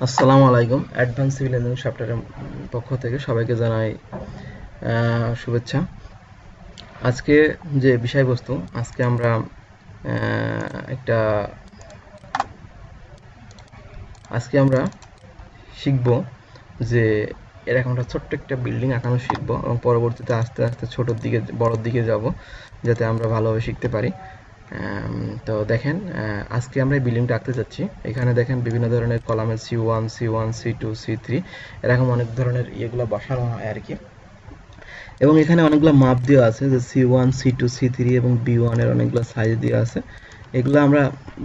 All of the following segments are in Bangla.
আসসালামু আলাইকুম। অ্যাডভান্স সিভিল ইঞ্জিনিয়ারিং সফটওয়্যারের পক্ষ থেকে সবাইকে জানাই শুভেচ্ছা। আজকে যে বিষয়বস্তু, আজকে আমরা একটা, আজকে আমরা শিখব যে এরকম একটা ছোট্ট একটা বিল্ডিং আঁকানো শিখব এবং পরবর্তীতে আস্তে আস্তে ছোটোর দিকে, বড়োর দিকে যাব, যাতে আমরা ভালোভাবে শিখতে পারি। তো দেখেন আজকে আমরা এই বিল্ডিংটা আঁকতে যাচ্ছি। এখানে দেখেন বিভিন্ন ধরনের কলামের C one C one C two C three এরকম অনেক ধরনের ইয়েগুলো বসানো হয় আর কি। এবং এখানে অনেকগুলো মাপ দেওয়া আছে যে C one C two C three এবং বি ওয়ানের অনেকগুলো সাইজ দেওয়া আছে। এগুলো আমরা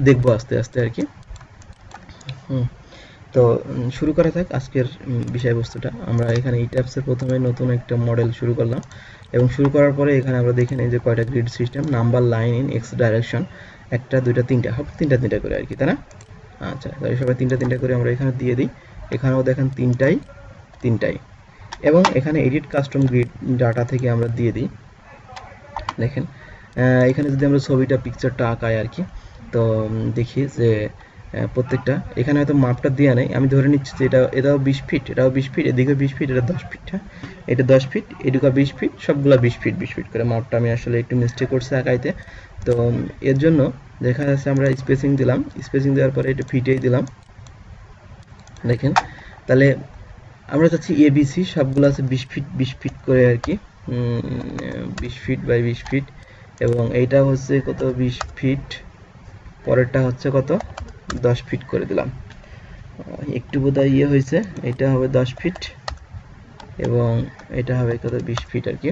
দেখব আস্তে আস্তে আর কি। হুম। তো শুরু করা থাক আজকের বিষয়বস্তুটা। আমরা এখানে এই ট্যাপসের প্রথমে নতুন একটা মডেল শুরু করলাম এবং শুরু করার পরে এখানে আমরা দেখে নিই যে কয়টা grid system number line in X direction একটা, দুইটা, তিনটা হবে তিনটা তিনটা করে আর কি, তাই না? আচ্ছা তাহলে সবাই তিনটা তিনটা করে আমরা এখানে দিয়ে দিই। এখানেও দেখেন তিনটাই তিনটাই। এবং এখানে এডিট কাস্টম গ্রিড ডাটা থেকে আমরা দিয়ে দিই। দেখেন এখানে যদি আমরা ছবিটা পিকচারটা আঁকাই আর কি, তো দেখি যে প্রত্যেকটা। এখানে হয়তো মাপটা দেওয়া নেই। আমি ধরে নিচ্ছি যে এটা এটাও বিশ ফিট এটাও বিশ ফিট এদিকে বিশ ফিট এটা দশ ফিট হ্যাঁ? এটা দশ ফিট এদিকে বিশ ফিট সবগুলো বিশ ফিট বিশ ফিট করে মাপটা আমি আসলে একটু মিস্টেক করছি আঁকাইতে। তো, এর জন্য দেখা যাচ্ছে আমরা স্পেসিং দিলাম। স্পেসিং দেওয়ার পরে এটা ফিটেই দিলাম। দেখেন, তাহলে আমরা চাচ্ছি এবিসি সবগুলো আছে বিশ ফিট বিশ ফিট করে আর কি। বিশ ফিট বাই বিশ ফিট এবং এইটা হচ্ছে কত? বিশ ফিট পরেরটা হচ্ছে কত? দশ ফিট করে দিলাম। একটু বোধহয় ইয়ে হয়েছে, এটা হবে দশ ফিট এবং এটা হবে কত, বিশ ফিট আর কি।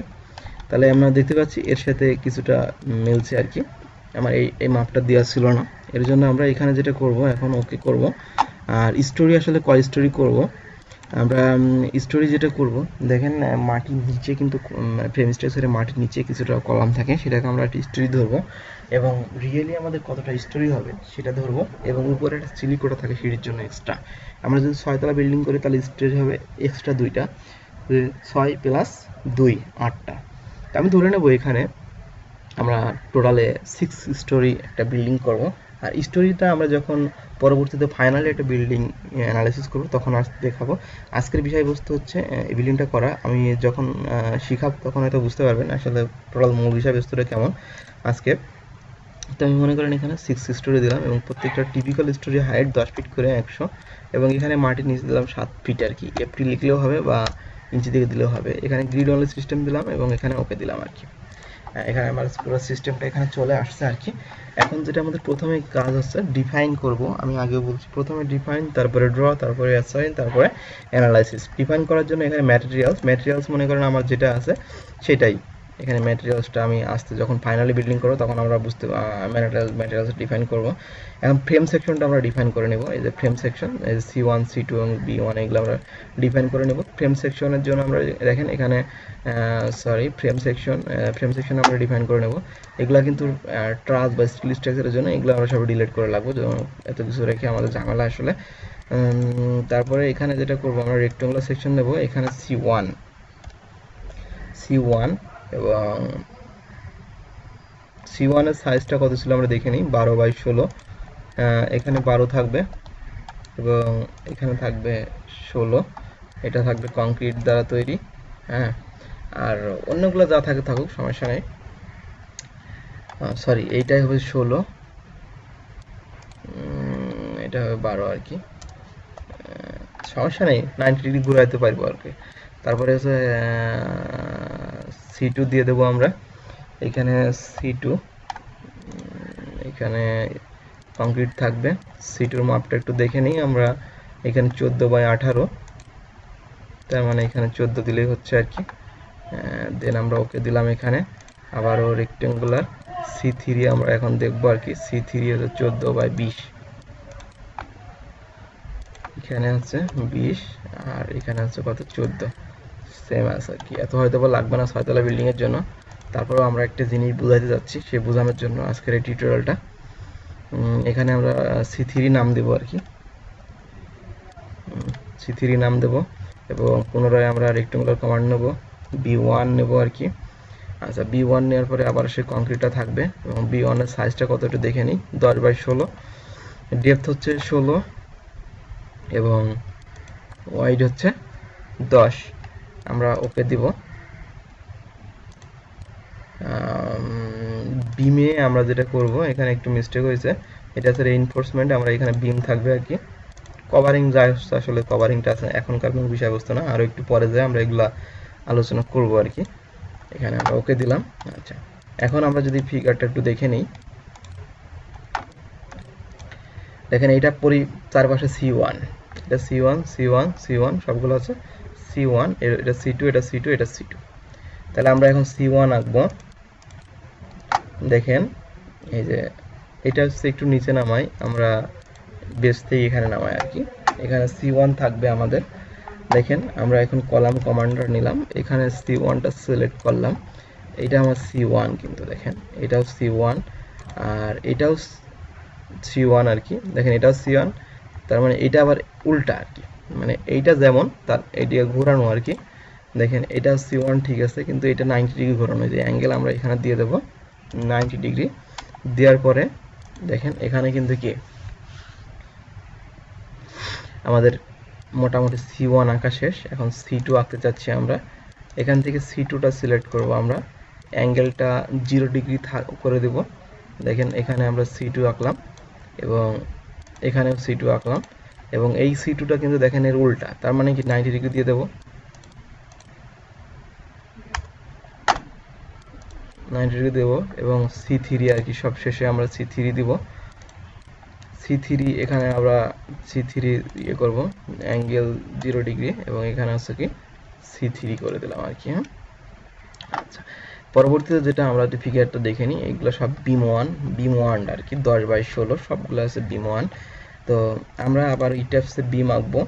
তাহলে আমরা দেখতে পাচ্ছি এর সাথে কিছুটা মিলছে আর কি। আমার এই এই মাপটা দেওয়া ছিল না। এর জন্য আমরা এখানে যেটা করব, এখন ওকে করব। আর স্টোরি আসলে কয় স্টোরি করব? আমরা স্টোরি যেটা করব, দেখেন মাটির নিচে কিন্তু ফ্রেম স্ট্রাকচারে মাটির নিচে কিছুটা কলাম থাকে, সেটাকে আমরা একটা স্টোরি ধরবো। এবং রিয়েলি আমাদের কতটা স্টোরি হবে, সেটা ধরবো। এবং উপরে একটা সিলিকোটা থাকে সিঁড়ির জন্য এক্সট্রা আমরা যদি ছয়তলা বিল্ডিং করি, তাহলে স্টোরি হবে এক্সট্রা দুইটা। ছয় প্লাস দুই, আটটা। তা আমি ধরে নেব এখানে, আমরা টোটালে সিক্স স্টোরি একটা বিল্ডিং করব। আর স্টোরিটা আমরা যখন পরবর্তীতে ফাইনালি একটা বিল্ডিং অ্যানালাইসিস করব, তখন আজ দেখাবো। আজকের বিষয়বস্তু হচ্ছে এই বিল্ডিংটা করা। আমি যখন শিখাব, তখন হয়তো বুঝতে পারবেন আসলে টোটাল মূল বিষয়বস্তুটা কেমন আজকে। তো আমি মনে করেন এখানে সিক্স স্টোরি দিলাম এবং প্রত্যেকটা টিপিক্যাল স্টোরি হাইট দশ ফিট করে একশো। এবং এখানে মাটির নিচে দিলাম সাত ফিট আর কি। এফটি লিখলেও হবে বা ইঞ্চি থেকে দিলেও হবে। এখানে গ্রিড অনলি সিস্টেম দিলাম এবং এখানে ওকে দিলাম আর কি। এখানে আমার পুরো সিস্টেমটা এখানে চলে আসছে আর কি। এখন যেটা আমাদের প্রথমে কাজ হচ্ছে ডিফাইন করব। আমি আগেও বলছি, প্রথমে ডিফাইন তারপরে ড্র তারপরে অ্যাসাইন তারপরে অ্যানালাইসিস ডিফাইন করার জন্য এখানে ম্যাটেরিয়ালস ম্যাটেরিয়ালস মনে করেন আমার যেটা আছে সেটাই। এখানে ম্যাটেরিয়ালসটা আমি আসতে যখন ফাইনালি বিল্ডিং করব, তখন আমরা বুঝতে ম্যাটেরিয়াল ম্যাটেরিয়ালস ডিফাইন করব। এখন ফ্রেম সেকশনটা আমরা ডিফাইন করে নেব। এই যে ফ্রেম সেকশন এই যে সি ওয়ান সি টু এবং বি ওয়ান এগুলো আমরা ডিফাইন করে নেব। ফ্রেম সেকশনের জন্য আমরা দেখেন এখানে sorry frame section frame section আমরা ডিফাইন করে নেব। এগুলো কিন্তু ট্রাস বা স্টিল স্ট্রাকচারের জন্য এগুলো আমরা সব ডিলিট করে লাগবো এত কিছু রেখে আমাদের ঝামেলা আসলে। তারপরে এখানে যেটা করব আমরা রেক্টেঙ্গুলার সেকশন নেব। এখানে সি ওয়ান সি ওয়ান এবং সি ওয়ানের সাইজটা কত ছিল আমরা দেখে নিই, বারো বাই ষোলো। এখানে বারো থাকবে এবং এখানে থাকবে ষোলো। এটা থাকবে কংক্রিট দ্বারা তৈরি হ্যাঁ। আর অন্যগুলো যা থাকে থাকুক, সমস্যা নেই। সরি এইটাই হবে ষোলো। এটা হবে বারো আর কি। সমস্যা নেই নাইনটি ডিগ্রি ঘুরাইতে পারব আর কি। তারপরে হচ্ছে সি টু দিয়ে দেবো আমরা। এখানে সি টু এখানে কংক্রিট থাকবে। সি টুর মাপটা একটু দেখে নিই, আমরা এখানে চোদ্দ বাই আঠারো। তার মানে এখানে চোদ্দ দিলেই হচ্ছে আর কি। দেন আমরা ওকে দিলাম এখানে। আবারও রেক্টেঙ্গুলার সি থ্রি আমরা এখন দেখব আর কি। সি থ্রি হচ্ছে চোদ্দ বাই বিশ। এখানে হচ্ছে বিশ, আর এখানে হচ্ছে কত? চোদ্দ। সেম আছে আর কি। এত হয়তো বা লাগবে না ছয়তলা বিল্ডিং এর জন্য। তারপরেও আমরা একটা জিনিস বুঝাইতে যাচ্ছি, সে বোঝানোর জন্য আজকের এই টিউটোরিয়ালটা এখানে আমরা সি থ্রি নাম দেবো আর কি। সি থ্রি নাম দেব এবং পুনরায় আমরা রেক্টেঙ্গুলার কমান্ড নেব বি ওয়ান নেব আর কি। আচ্ছা বি ওয়ান নেওয়ার পরে আবার সেই কংক্রিটটা থাকবে এবং বি ওয়ানের সাইজটা কত একটু দেখে নিই। দশ বাই ষোলো। ডেপথ হচ্ছে ষোলো এবং ওয়াইড হচ্ছে দশ। আমরা ওকে দিব। বিমে আমরা যেটা করব, এখানে একটু মিস্টেক হয়েছে। এটা হচ্ছে রেইনফোর্সমেন্ট আমরা এখানে বিম থাকবে আর কি। কভারিং যা আসলে কভারিংটা আছে, এখনকার কোনো বিষয়বস্তু না। আরও একটু পরে যায় আমরা এগুলা আলোচনা করব আর কি। এখানে আমরা ওকে দিলাম। আচ্ছা এখন আমরা যদি ফিগারটা একটু দেখে নিই। দেখেন, এটা পরি চারপাশে সি ওয়ান এটা C one C one C one সবগুলো আছে। সি ওয়ান এটা সি টু এটা সি টু এটা সি টু তাহলে আমরা এখন সি ওয়ান আঁকবো। দেখেন, এই যে, এটা হচ্ছে একটু নিচে নামাই, আমরা বেস থেকে এখানে নামাই আর কি। এখানে সি ওয়ান থাকবে আমাদের। দেখেন, আমরা এখন কলাম কমান্ডার নিলাম। এখানে সি ওয়ানটা সিলেক্ট করলাম। এটা আমার সি ওয়ান কিন্তু, দেখেন, এটাও সি ওয়ান আর এটাও সি ওয়ান আর কি। দেখেন, এটাও সি ওয়ান তার মানে এটা আবার উল্টা আর কি। মানে এইটা যেমন, তার এইটা ঘোরানো আর কি। দেখেন, এটা সি ওয়ান ঠিক আছে, কিন্তু এটা নাইনটি ডিগ্রি ঘোরানো। যে অ্যাঙ্গেল আমরা এখানে দিয়ে দেবো নাইনটি ডিগ্রি দেওয়ার পরে, দেখেন, এখানে কিন্তু কি? আমাদের মোটামুটি সি ওয়ান আঁকা শেষ। এখন সি টু আঁকতে চাচ্ছি আমরা। এখান থেকে সি টুটা সিলেক্ট করব আমরা। অ্যাঙ্গেলটা জিরো ডিগ্রি করে দেব। দেখেন, এখানে আমরা সি টু আঁকলাম এবং এখানেও সি টু আঁকলাম। এবং এই সি টুটা কিন্তু দেখেন এর উল্টা। তার মানে কি নাইনটি ডিগ্রি দিয়ে দেবো? নাইনটি ডিগ্রি দেবো এবং সি থ্রি আর কি সব শেষে আমরা সি থ্রি দিব। সি থ্রি এখানে আমরা সি থ্রি ইয়ে করব অ্যাঙ্গেল জিরো ডিগ্রি এবং এখানে হচ্ছে কি সি থ্রি করে দিলাম আর কি হ্যাঁ? আচ্ছা পরবর্তীতে যেটা আমরা ফিগারটা দেখে নিই, এগুলো সব বিম ওয়ান বিম ওয়ান আর কি, দশ বাই ষোলো, সবগুলো আছে বিম ওয়ান তো আমরা আবার এই টাইপসে বিম আঁকবো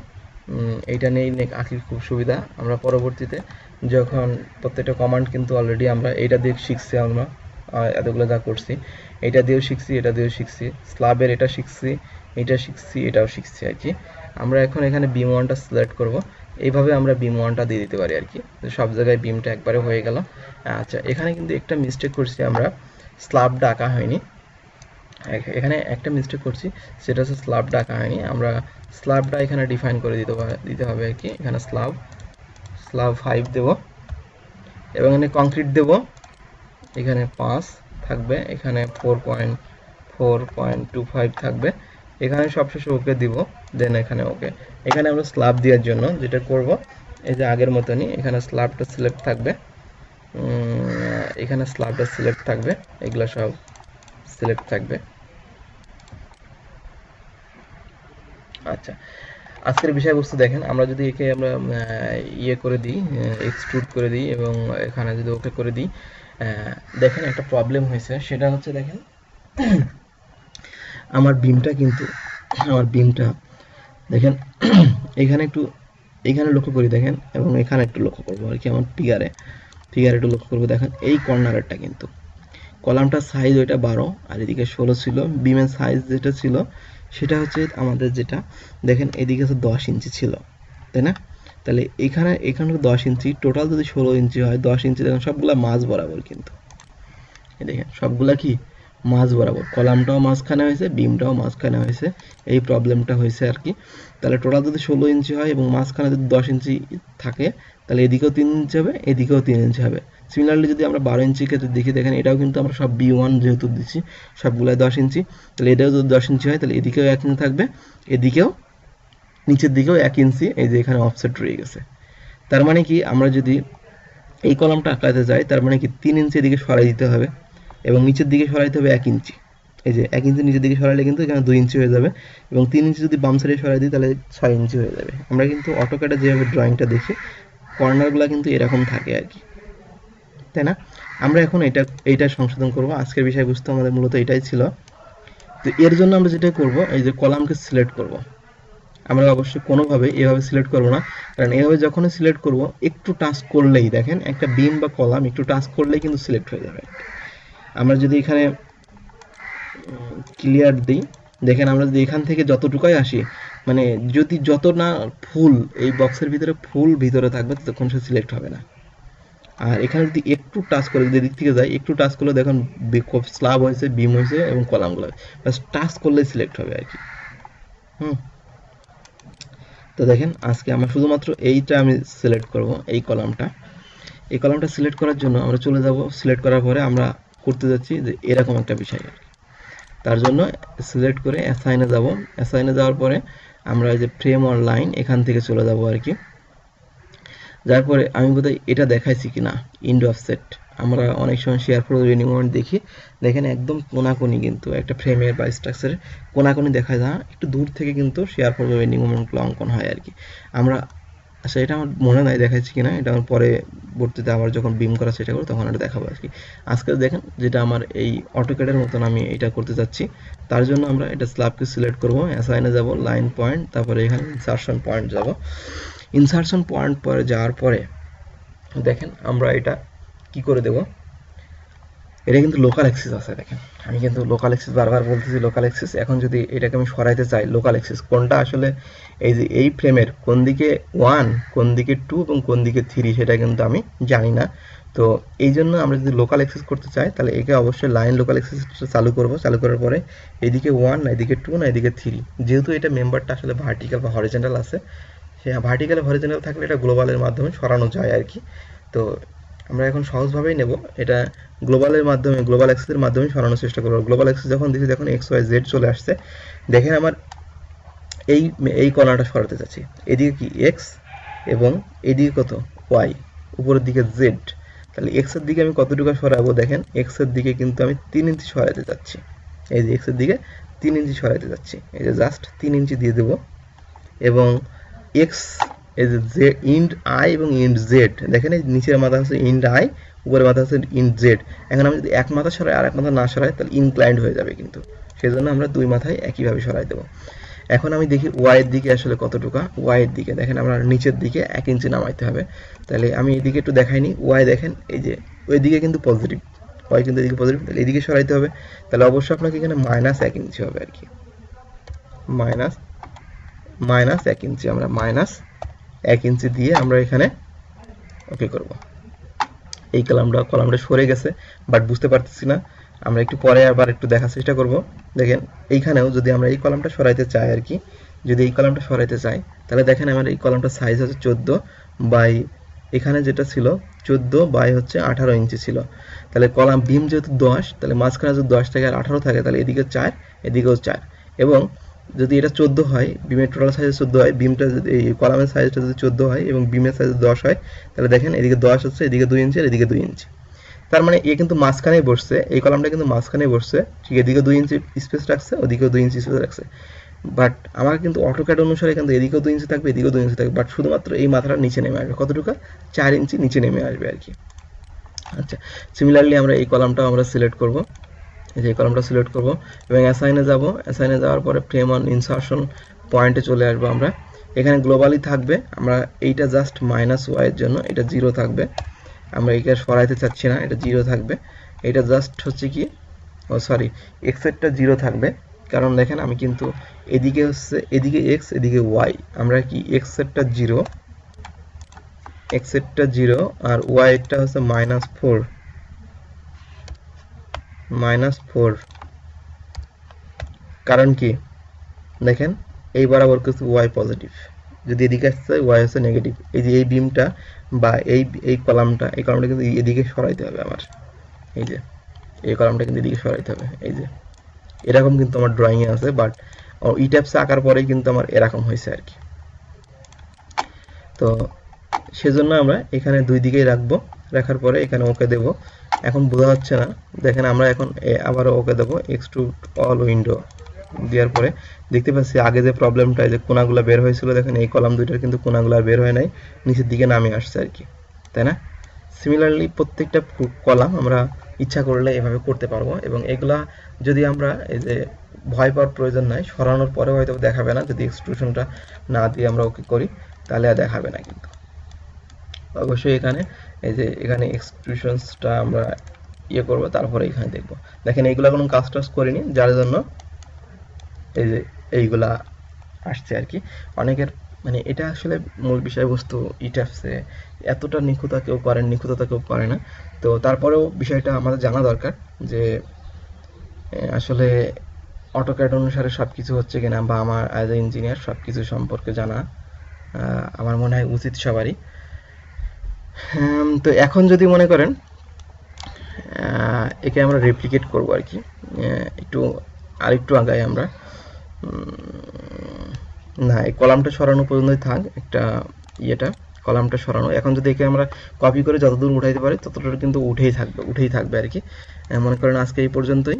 এইটা নিয়ে আঁকি খুব সুবিধা। আমরা পরবর্তীতে যখন প্রত্যেকটা কমান্ড কিন্তু অলরেডি আমরা এইটা দিয়ে শিখছি আমরা এতগুলো যা করছি এটা দিয়েও শিখছি, এটা দিয়েও শিখছি স্লাবের এটা শিখছি এটা শিখছি, এটাও শিখছি আর কি। আমরা এখন এখানে বিম ওয়ানটা সিলেক্ট করব। এইভাবে আমরা বিম ওয়ানটা দিয়ে দিতে পারি আর কি। সব জায়গায় বিমটা একবারে হয়ে গেল। আচ্ছা এখানে কিন্তু একটা মিস্টেক করছি আমরা। স্লাবটা আঁকা হয়নি। এখানে একটা মিস্টেক করছি, সেটা হচ্ছে স্লাবটা আঁকা হয়নি আমরা স্লাবটা এখানে ডিফাইন করে দিতে দিতে হবে আর কি। এখানে স্লাব স্লাব ফাইভ দেব। এবং এখানে কংক্রিট দেব। এখানে পাঁচ থাকবে। এখানে four point four point two five থাকবে। এখানে সবশেষে ওকে দিব। দেন এখানে ওকে। এখানে আমরা স্ল্যাব দেওয়ার জন্য যেটা করব, এই যে আগের মতনই এখানে স্ল্যাবটা সিলেক্ট থাকবে। এখানে স্ল্যাবটা সিলেক্ট থাকবে। এগুলো সব সিলেক্ট থাকবে। আচ্ছা আজকের বিষয়বস্তু দেখেন, আমরা যদি একে আমরা ইয়ে করে দিই এক্সট্রুড করে দিই এবং এখানে যদি ওকে করে দিই দেখেন একটা প্রবলেম হয়েছে, সেটা হচ্ছে দেখেন, আমার বিমটা কিন্তু, আমার বিমটা দেখেন, এখানে একটু, এখানে লক্ষ্য করি দেখেন, এবং এখানে একটু লক্ষ্য করব আর কি, আমার ফিগারে ফিগারে একটু লক্ষ্য করব, দেখেন, এই কর্নারেরটা কিন্তু। কলামটার সাইজ ওইটা বারো, আর এদিকে ষোলো ছিল। বিমের সাইজ যেটা ছিল, সেটা হচ্ছে আমাদের যেটা, দেখেন এদিকে হচ্ছে দশ ইঞ্চি ছিল, তাই না? তাহলে এখানে এখানে দশ ইঞ্চি টোটাল যদি ষোলো ইঞ্চি হয়, দশ ইঞ্চি দেখেন সবগুলা মাছ বরাবর কিন্তু। দেখেন, সবগুলা কি? মাছ বরাবর। কলামটাও মাঝখানে হয়েছে, বিমটাও মাঝখানে হয়েছে, এই প্রবলেমটা হয়েছে আর কি। তাহলে টোটাল যদি ষোলো ইঞ্চি হয় এবং মাঝখানে যদি দশ ইঞ্চি থাকে, তাহলে এদিকেও তিন ইঞ্চি হবে, এদিকেও তিন ইঞ্চি হবে। সিমিলারলি যদি আমরা বারো ইঞ্চি ক্ষেত্রে দেখি, দেখেন এটাও কিন্তু আমরা সব বি ওয়ান যেহেতু দিচ্ছি সবগুলোয় দশ ইঞ্চি, তাহলে এটাও যদি দশ ইঞ্চি হয়, তাহলে এদিকেও এক ইঞ্চি থাকবে, এদিকেও, নিচের দিকেও এক ইঞ্চি, এই যে এখানে অফসেট রয়ে গেছে। তার মানে কি, আমরা যদি এই কলমটা আঁকাতে যাই, তার মানে কি, তিন ইঞ্চি এদিকে সরাই দিতে হবে, এবং নিচের দিকে সরাইতে হবে এক ইঞ্চি। এই যে এক ইঞ্চি নিচের দিকে সরাইলে কিন্তু এখানে দুই ইঞ্চি হয়ে যাবে, এবং তিন ইঞ্চি যদি বাম সাইডে সরাই দিই, তাহলে ছয় ইঞ্চি হয়ে যাবে। আমরা কিন্তু অটোক্যাডে যেভাবে ড্রয়িংটা দেখি কর্নারগুলো কিন্তু এরকম থাকে আর কি। তাই না? আমরা এখন এটা, এইটা সংশোধন করব। আজকের বিষয়বস্তু আমাদের মূলত এটাই ছিল। তো এর জন্য আমরা যেটা করব, এই যে কলামকে সিলেক্ট করব। আমরা অবশ্যই কোনোভাবে এভাবে সিলেক্ট করব না। কারণ এভাবে যখনই সিলেক্ট করব, একটু টাচ করলেই দেখেন, একটা বিম বা কলাম একটু টাচ করলেই কিন্তু সিলেক্ট হয়ে যাবে। আমরা যদি এখানে ক্লিয়ার দিই, দেখেন আমরা যদি এখান থেকে যতটুকুই আসি মানে যদি যত না ফুল, এই বক্সের ভিতরে ফুল ভিতরে থাকবে তখন সে সিলেক্ট হবে না। আর এখানে যদি একটু টাচ করে যদি দিক থেকে যায় একটু টাচ করলে দেখুন স্লাব হয়েছে বিম হয়েছে এবং কলামগুলো। বাস টাচ করলে সিলেক্ট হবে আর কি। হুম। তো দেখেন, আজকে আমরা শুধুমাত্র এইটা আমি সিলেক্ট করব, এই কলামটা। এই কলামটা সিলেক্ট করার জন্য আমরা চলে যাব। সিলেক্ট করার পরে আমরা করতে যাচ্ছি যে এরকম একটা বিষয় আর। তার জন্য সিলেক্ট করে অ্যাসাইনে যাব। অ্যাসাইনে যাওয়ার পরে আমরা এই যে ফ্রেম অর লাইন এখান থেকে চলে যাব আর কি। যার পরে আমি বোধহয় এটা দেখাইছি কিনা ইন্ডো অফসেট আমরা অনেক সময় শেয়ার ফর রেনিং মোমেন্ট দেখি, দেখেন একদম কোনাকুনি কিন্তু, একটা ফ্রেমের বা স্ট্রাকচারের কোনাকুনি দেখা যায় না। একটু দূর থেকে কিন্তু শেয়ার ফর রেনিং মোমেন্টগুলো অঙ্কন হয় আর কি। আমরা আচ্ছা এটা আমার মনে নাই দেখাচ্ছি কিনা, এটা আমার পরে ভর্তিতে আবার যখন বিম করার চেষ্টা করব, তখন এটা দেখাবো আর কি। আজকে দেখেন যেটা আমার এই অটোক্যাডের মতন আমি এটা করতে যাচ্ছি, তার জন্য আমরা এটা স্ল্যাবকে সিলেক্ট করব অ্যাসাইনে যাব লাইন পয়েন্ট তারপরে এখানে ইনসারশন পয়েন্ট যাব। ইনসারশন পয়েন্ট পরে যাওয়ার পরে, দেখেন আমরা এটা কি করে দেব? এটা কিন্তু লোকাল অ্যাক্সিস আছে, দেখেন। আমি কিন্তু লোকাল অ্যাক্সিস বারবার বলতেছি লোকাল অ্যাক্সিস এখন যদি এটাকে আমি সরাইতে চাই লোকাল অ্যাক্সিস কোনটা আসলে এই যে এই ফ্রেমের কোন দিকে ওয়ান কোন দিকে টু এবং কোন দিকে থ্রি সেটা কিন্তু আমি জানি না। তো এই জন্য আমরা যদি লোকাল অ্যাক্সেস করতে চাই, তাহলে একে অবশ্যই লাইন লোকাল অ্যাক্সেস চালু করব। চালু করার পরে এদিকে ওয়ান না এদিকে টু না এদিকে থ্রি যেহেতু এটা মেম্বারটা আসলে ভার্টিক্যাল বা হরিজেন্টাল আছে সে ভার্টিক্যাল হরিজেন্টাল থাকলে এটা গ্লোবালের মাধ্যমে সরানো যায় আর কি। তো আমরা এখন সহজভাবেই নেব। এটা গ্লোবালের মাধ্যমে গ্লোবাল অ্যাক্সেসের মাধ্যমে সরানোর চেষ্টা করব। গ্লোবাল অ্যাক্সেস যখন দিচ্ছি দেখুন এক্স ওয়াই জেড চলে আসছে। দেখেন আমার এই এই কর্নারটা সরাতে চাচ্ছি। এদিকে কি এক্স এবং এদিকে কত? ওয়াই উপরের দিকে জেড তাহলে এক্সের দিকে আমি কতটুকু সরাবো? দেখেন এক্সের দিকে কিন্তু আমি তিন ইঞ্চি সরাতে যাচ্ছি এই যে এক্সের দিকে তিন ইঞ্চি সরাতে যাচ্ছি এই যে জাস্ট তিন ইঞ্চি দিয়ে দেবো। এবং এক্স জে ইন্ড আই এবং ইন্ড জেড দেখেন এই নিচের মাথা হচ্ছে ইন্ড আই উপরের মাথা হচ্ছে ইন্ড জেড এখন আমি যদি এক মাথা সরাই আর এক মাথা না সরাই, তাহলে ইনক্লাইন্ড হয়ে যাবে কিন্তু। সেই জন্য আমরা দুই মাথায় একইভাবে সরাই দেবো। এখন আমি দেখি ওয়াইয়ের দিকে আসলে কতটুকু? ওয়াইয়ের দিকে। দেখেন আমরা নিচের দিকে এক ইঞ্চি নামাইতে হবে। তাহলে আমি এদিকে একটু দেখাইনি। ওয়াই দেখেন এই যে, ওই দিকে কিন্তু পজিটিভ ওয়াই কিন্তু এদিকে পজিটিভ তাহলে এদিকে সরাইতে হবে। তাহলে অবশ্যই আপনাকে এখানে মাইনাস এক ইঞ্চি হবে আর কি। মাইনাস মাইনাস এক ইঞ্চি, আমরা মাইনাস এক ইঞ্চি দিয়ে আমরা এখানে ওকে করব। এই কলামটা কলামটা সরে গেছে বাট বুঝতে পারতেছি না। আমরা একটু পরে আবার একটু দেখার চেষ্টা করব। দেখেন, এইখানেও যদি আমরা এই কলামটা সরাইতে চাই আর কি, যদি এই কলামটা সরাইতে চাই, তাহলে দেখেন আমার এই কলামটার সাইজ হচ্ছে চোদ্দ বাই এখানে যেটা ছিল চোদ্দ বাই হচ্ছে আঠারো ইঞ্চি ছিল। তাহলে কলাম বিম যেহেতু দশ, তাহলে মাঝখানে যদি দশ থাকে আর আঠারো থাকে, তাহলে এদিকে চার, এদিকেও চার। এবং যদি এটা চোদ্দ হয়, বিমের টোটাল সাইজ চোদ্দ হয়, বিমটা এই কলামের সাইজটা যদি চোদ্দ হয় এবং বিমের সাইজ দশ হয়, তাহলে দেখেন এদিকে দশ হচ্ছে, এদিকে দুই ইঞ্চি, আর এদিকে দুই ইঞ্চি। তার মানে এ কিন্তু মাঝখানেই বসছে, এই কলামটা কিন্তু মাঝখানেই বসছে, ঠিক এদিকে দুই ইঞ্চি স্পেস রাখছে, ওদিকেও দুই ইঞ্চি স্পেস রাখছে। বাট আমার কিন্তু অটোক্যাড অনুসারে কিন্তু এদিকেও দুই ইঞ্চি থাকবে, এদিকেও দুই ইঞ্চি থাকবে বাট শুধুমাত্র এই মাথাটা নিচে নেমে আসবে। কতটুকু? চার ইঞ্চি নিচে নেমে আসবে আর কি। আচ্ছা সিমিলারলি আমরা এই কলামটাও আমরা সিলেক্ট করব। যে কলামটা সিলেক্ট করব এবং অ্যাসাইনে যাব। অ্যাসাইনে যাওয়ার পরে ফ্রেম অন ইনসার্শন পয়েন্টে চলে আসব আমরা। এখানে গ্লোবালি থাকবে। আমরা এইটা জাস্ট মাইনাস ওয়াইয়ের জন্য এটা জিরো থাকবে। আমরা এইটা সরাইতে চাচ্ছি না, এটা জিরো থাকবে। এটা জাস্ট হচ্ছে কি? ও সরি এক্সেরটা জিরো থাকবে। কারণ দেখেন আমি কিন্তু এদিকে হচ্ছে, এদিকে এক্স এদিকে ওয়াই আমরা কি এক্সেরটা জিরো এক্সেরটা জিরো আর ওয়াইটা হচ্ছে মাইনাস ফোর মাইনাস ফোর কারণ কি? দেখেন, এই বরাবর কিছু ওয়াই পজিটিভ যদি এদিকে আসছে ওয়াই হচ্ছে নেগেটিভ এই যে এই বিমটা বা এই এই কলামটা এই কলামটা কিন্তু এদিকে সরাইতে হবে আমার। এই যে, এই কলামটা কিন্তু এদিকে সরাইতে হবে। এই যে, এরকম কিন্তু আমার ড্রয়িংয়ে আছে বাট ই ট্যাপসে আঁকার পরেই কিন্তু আমার এরকম হয়েছে আর কি। তো, সেজন্য আমরা এখানে দুই দিকেই রাখব। রাখার পরে এখানে ওকে দেব। এখন বোঝা যাচ্ছে না। দেখেন আমরা এখন আবারও ওকে দেবো এক্সট্রুড অল উইন্ডো দেওয়ার পরে। দেখতে পাচ্ছি আগে যে প্রবলেমটা যে কোনাগুলো বের হয়েছিল, দেখেন এই কলাম দুইটার কিন্তু কোনাগুলো আর বের হয় নাই। নিচের দিকে নামে আসছে আর কি। তাই না? সিমিলারলি প্রত্যেকটা কলাম আমরা ইচ্ছা করলে এভাবে করতে পারব এবং এগুলা যদি আমরা এই যে ভয় পাওয়ার প্রয়োজন নাই, সরানোর পরে হয়তো দেখাবে না। যদি এক্সট্রুশনটা না দিয়ে আমরা ওকে করি, তাহলে আর দেখাবে না কিন্তু। অবশ্যই এখানে এই যে এখানে এক্সট্রুশনসটা আমরা ইয়ে করব, তারপরে এখানে দেখব। দেখেন, এইগুলা কোনো কাজ টাজ করিনি, যার জন্য এই যে এইগুলা আসছে আর কি। অনেকের মানে এটা আসলে মূল বিষয়বস্তু ইটাপসে এতটা নিখুঁতা কেউ করেন, নিখুঁততা কেউ করে না। তো তারপরেও বিষয়টা আমাদের জানা দরকার যে আসলে অটোক্যাড অনুসারে সব কিছু হচ্ছে কিনা বা আমার অ্যাজ এ ইঞ্জিনিয়ার সব কিছু সম্পর্কে জানা আমার মনে হয় উচিত সবারই। তো এখন যদি মনে করেন একে আমরা রেপ্লিকেট করব আর কি। একটু, আরেকটু আগাই আমরা। না, এই কলামটা সরানো পর্যন্তই থাক, একটা ইয়েটা, কলামটা সরানো। এখন যদি একে আমরা কপি করে যতদূর উঠাইতে পারি ততদূর কিন্তু উঠেই থাকবে উঠেই থাকবে আর কি। মনে করেন আজকে এই পর্যন্তই।